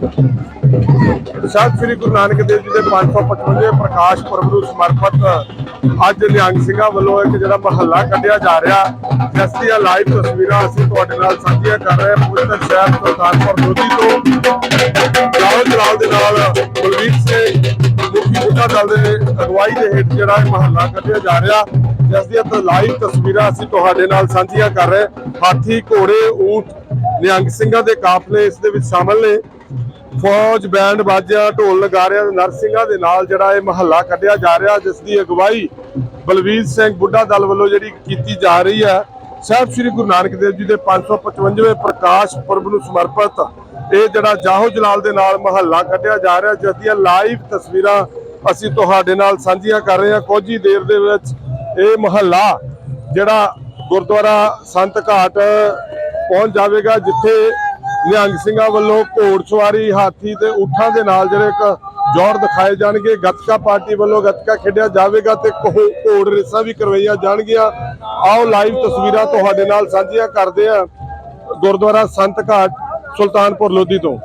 ਸਤਿ ਸ੍ਰੀ ਗੁਰੂ ਨਾਨਕ ਦੇਵ ਜੀ ਦੇ 555ਵੇਂ ਪ੍ਰਕਾਸ਼ ਪੁਰਬ ਨੂੰ ਸਮਰਪਿਤ ਅੱਜ ਨਿਹੰਗ ਸਿੰਘਾਂ ਵੱਲੋਂ ਇੱਕ ਜਿਹੜਾ ਮਹੱਲਾ ਕੱਢਿਆ ਜਾ ਰਿਹਾ। ਜਿਸ ਦੀਆਂ ਲਾਈਵ ਤਸਵੀਰਾਂ ਅਸੀਂ ਤੁਹਾਡੇ ਨਾਲ ਸਾਂਝੀਆਂ ਕਰ ਰਹੇ ਹਾਂ ਪਵਿੱਤਰ ਸ਼ਹਿਰ ਸੁਲਤਾਨਪੁਰ ਲੋਧੀ ਤੋਂ। ਲਾਹੌਰ ਜਲਾਲ ਦੇ ਨਾਲ ਬਲਵੀਰ ਸਿੰਘ ਮੁਖੀ ਬੁੱਢਾ ਦਲ ਦੇ ਅਗਵਾਈ ਦੇ ਹੇਠ ਜਿਹੜਾ ਇਹ ਮਹੱਲਾ ਕੱਢਿਆ ਜਾ ਰਿਹਾ। ਜਿਸ ਦੀਆਂ ਲਾਈਵ ਤਸਵੀਰਾਂ ਅਸੀਂ ਤੁਹਾਡੇ ਨਾਲ ਸਾਂਝੀਆਂ ਕਰ ਰਹੇ ਹਾਥੀ, ਘੋੜੇ, ਊਂਟ, ਨਿਹੰਗ ਸਿੰਘਾਂ ਦੇ ਕਾਫਲੇ ਇਸ ਦੇ ਵਿੱਚ ਸ਼ਾਮਲ ਨੇ। ਫੌਜ ਬੈਂਡ ਬਾਜਿਆ, ਢੋਲ ਨਗਾਰਿਆਂ ਤੇ ਨਰਸਿੰਘਾਂ ਦੇ ਨਾਲ ਜਿਹੜਾ ਇਹ ਮਹੱਲਾ ਕੱਢਿਆ ਜਾ ਰਿਹਾ, ਜਿਸ ਦੀ ਅਗਵਾਈ ਬਲਵੀਰ ਸਿੰਘ ਬੁੱਢਾ ਦਲ ਵੱਲੋਂ ਜਿਹੜੀ ਕੀਤੀ ਜਾ ਰਹੀ ਹੈ। ਸਾਹਿਬ ਸ੍ਰੀ ਗੁਰੂ ਨਾਨਕ ਦੇਵ ਜੀ ਦੇ 555ਵੇਂ ਪ੍ਰਕਾਸ਼ ਪੁਰਬ ਨੂੰ ਸਮਰਪਿਤ ਇਹ ਜਿਹੜਾ ਜਾਹੋ ਜਲਾਲ ਦੇ ਨਾਲ ਮਹੱਲਾ ਕੱਢਿਆ ਜਾ ਰਿਹਾ, ਜਿਸ ਦੀਆਂ ਲਾਈਵ ਤਸਵੀਰਾਂ ਅਸੀਂ ਤੁਹਾਡੇ ਨਾਲ ਸਾਂਝੀਆਂ ਕਰ ਰਹੇ ਹਾਂ। ਕੁਝ ਹੀ ਦੇਰ ਦੇ ਵਿੱਚ ਇਹ ਮਹੱਲਾ ਜਿਹੜਾ ਗੁਰਦੁਆਰਾ ਸੰਤ ਘਾਟ ਪਹੁੰਚ ਜਾਵੇਗਾ, ਜਿੱਥੇ ਨਿਹੰਗ ਸਿੰਘਾਂ ਵੱਲੋਂ ਘੋੜ ਸਵਾਰੀ, ਹਾਥੀ ਤੇ ਊਠਾਂ ਦੇ ਨਾਲ ਜਿਹੜੇ ਇੱਕ ਜੋਰ ਦਿਖਾਏ ਜਾਣਗੇ। ਗੱਤਕਾ ਪਾਰਟੀ ਵੱਲੋਂ ਗੱਤਕਾ ਖੇਡਿਆ ਜਾਵੇਗਾ ਤੇ ਘੋ- ਘੋੜ ਰੇਸਾਂ ਵੀ ਕਰਵਾਈਆਂ ਜਾਣਗੀਆਂ। ਆਓ ਲਾਈਵ ਤਸਵੀਰਾਂ ਤੁਹਾਡੇ ਨਾਲ ਸਾਂਝੀਆਂ ਕਰਦੇ ਹਾਂ। ਗੁਰਦੁਆਰਾ ਸੰਤ ਘਾਟ, ਸੁਲਤਾਨਪੁਰ ਲੋਧੀ ਤੋਂ।